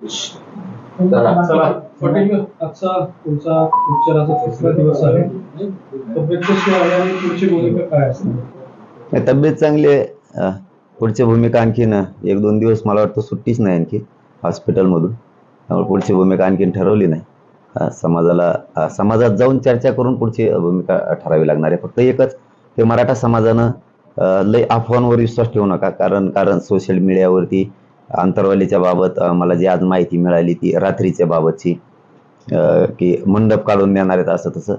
चला. पाटील आजचा तुमचा उपचाराचा तिसरा दिवस आहे. तब्येत पुढची भूमिका काय चांगली आहे. पुढची भूमिका आणखीन एक दोन दिवस मला वाटतं सुट्टीच नाही आणखी हॉस्पिटलमधून. त्यामुळे पुढची भूमिका आणखीन ठरवली नाही. समाजाला समाजात जाऊन चर्चा करून पुढची भूमिका ठरावी लागणार आहे. फक्त एकच हे मराठा समाजानं लय अफवांवर विश्वास ठेवू नका. कारण कारण सोशल मीडियावरती आंतरवालीच्या बाबत मला जी आज माहिती मिळाली ती रात्रीच्या बाबतची अं, की मंडप काढून देणार आहेत असं तसं.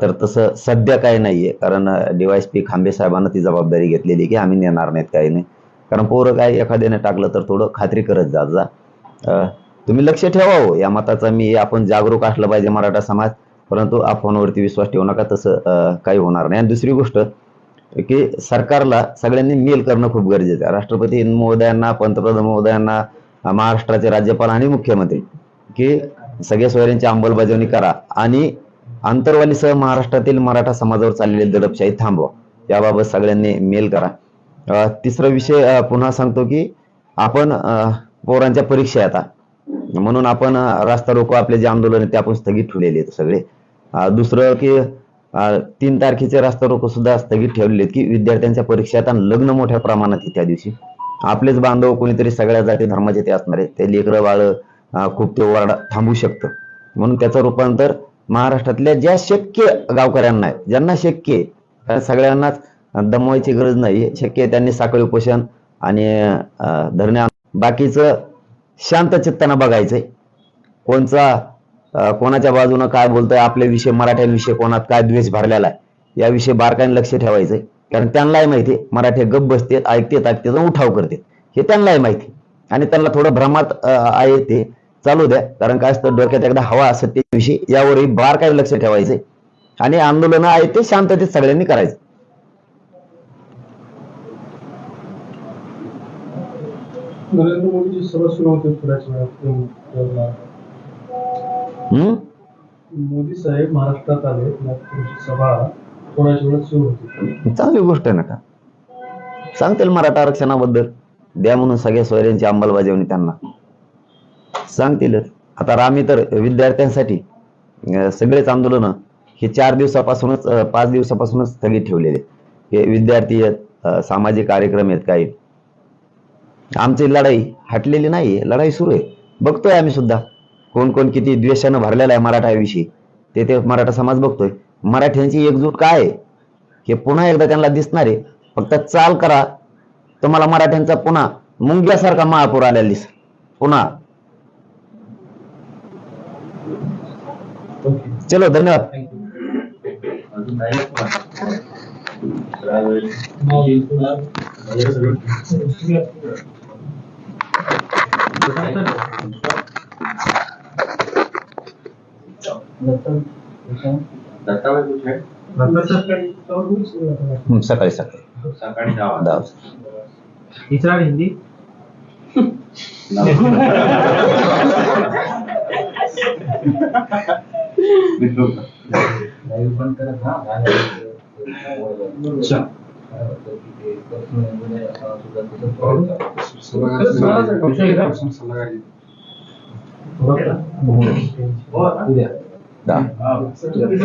तर तसं सध्या काही नाहीये कारण डीवायस पी खांबे साहेबांना ती जबाबदारी घेतलेली की आम्ही नेणार नाहीत काही नाही. कारण पोरं काय एखाद्याने टाकलं तर थोडं खात्री करत जात जा. तुम्ही लक्ष ठेवा हो या मताचा मी आपण जागरूक असलं पाहिजे मराठा समाज परंतु अफवांवरती विश्वास ठेवू नका तसं काही होणार नाही. आणि दुसरी गोष्ट की सरकारला सगळ्यांनी मेल करणं खूप गरजेचं आहे. राष्ट्रपती महोदयांना पंतप्रधान महोदयांना महाराष्ट्राचे राज्यपाल आणि मुख्यमंत्री की सगळ्या सोयऱ्यांची अंमलबजावणी करा आणि आंतरवालीसह महाराष्ट्रातील मराठा समाजावर चाललेली दडपशाही थांबवा. याबाबत सगळ्यांनी मेल करा. तिसरा विषय पुन्हा सांगतो की आपण पोरांच्या परीक्षा आता. म्हणून आपण रास्ता रोको आपले जे आंदोलन आहे ते आपण स्थगित ठेवलेले आहेत सगळे. दुसरं की तीन तारखेचे रास्ता रोको सुद्धा स्थगित ठेवलेले आहेत की विद्यार्थ्यांच्या परीक्षा आणि लग्न मोठ्या प्रमाणात आहे त्या दिवशी. आपलेच बांधव कोणीतरी सगळ्या जाती धर्माचे ते असणार आहे ते लेकरं बाळ खूप ते ओरडा थांबू शकतं. म्हणून त्याचं रूपांतर महाराष्ट्रातल्या ज्या शक्य गावकऱ्यांना आहे ज्यांना शक्य आहे सगळ्यांनाच दमवायची गरज नाही. शक्य आहे त्यांनी साखळी उपोषण आणि धरण्या धरणे बाकीचं शांत चित्तानं बघायचंय. कोणचा कोणाच्या बाजूनं काय बोलतोय आपल्याविषयी मराठ्यांविषयी कोणात काय द्वेष भरलेला आहे याविषयी बारकाईने लक्ष ठेवायचंय. कारण त्यांनाही माहिती मराठे गप्प गप बसतेत ऐकतेत ऐकतेत उठाव करते हे त्यांनाही माहिती आणि त्यांना थोडं भ्रमात आहे ते. चालू द्या कारण काय असतं डोक्यात एकदा हवा असत त्याविषयी यावरही बारकाईने लक्ष ठेवायचंय. आणि आंदोलन आहे ते शांततेत सगळ्यांनी करायचं. नरेंद्र मोदीची सभा सुरू होते थोड्याच वेळात मोदी साहेब महाराष्ट्रात आले सभा थोड्याच वेळात सुरू होती. चांगली गोष्ट आहे ना का? सांगतील मराठा आरक्षणाबद्दल. द्या म्हणून सगळ्या सोयऱ्यांची अंमलबजावणी त्यांना. सांगतीलच आता आम्ही तर विद्यार्थ्यांसाठी सगळेच आंदोलन हे चार दिवसापासूनच पाच दिवसापासूनच स्थगित ठेवलेले हे विद्यार्थी आहेत सामाजिक कार्यक्रम आहेत काही आमची लढाई हटलेली नाही लढाई सुरू आहे. बघतोय आम्ही सुद्धा. कोण कोण किती द्वेषानं भरलेला आहे मराठाविषयी ते ते मराठा समाज बघतोय. मराठ्यांची एकजूट काय आहे? हे पुन्हा एकदा त्यांना दिसणार. आहे फक्त चाल करा. तुम्हाला मराठ्यांचा पुन्हा मुंग्यासारखा महापूर आलेला दिस पुन्हा. चलो धन्यवाद. दत्ताबाई कुठे आहे? हं, सकाळी सकाळी सकाळी दहा वाजता. दहा वाजता. तीसरा हिंदी दहा किती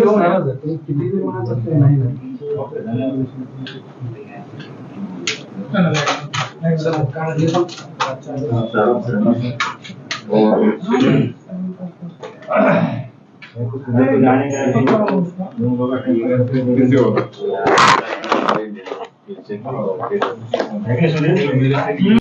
जरी